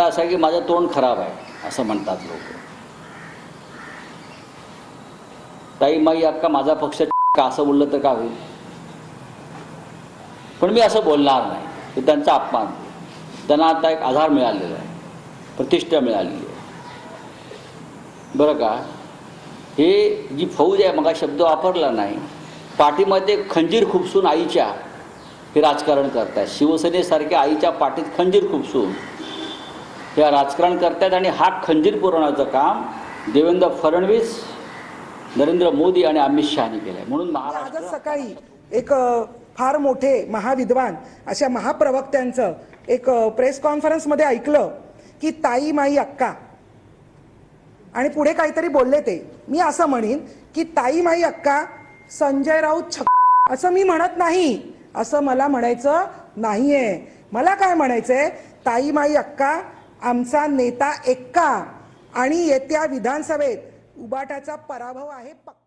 अर्थ असं की माझं तोंड खराब आहे असं म्हणतात लोक. ताई माई अक्का माझा पक्ष का असं बोललं तर का होईल? पण मी असं बोलणार नाही. हे त्यांचा अपमान. त्यांना आता एक आधार मिळालेला आहे. प्रतिष्ठा मिळालेली आहे. बरं का? हे जी फौज आहे मला शब्द वापरला नाही. पाठीमध्ये खंजीर खुपसून आईच्या हे राजकारण करतायत. शिवसेनेसारख्या आईच्या पाठीत खंजीर खुपसून. हे राजकारण करतायत आणि हा खंजीर पुरवण्याचं काम देवेंद्र फडणवीस नरेंद्र मोदी आणि अमित शहानी केलं आहे म्हणून महाराष्ट्र सकाळी एक फार मोठे महाविद्वान अशा महाप्रवक्त्यांचं एक प्रेस कॉन्फरन्समध्ये ऐकलं की ताई माई अक्का. आणि पुढे काहीतरी बोलले ते. मी असं म्हणीन की ताई माई अक्का संजय राऊत छक असं मी म्हणत नाही. असं मला म्हणायचं नाहीये. मला काय म्हणायचंय? ताई माई अक्का आमचा नेता एक्का आणि येत्या विधानसभेत उबाटाचा पराभव आहे पक्का.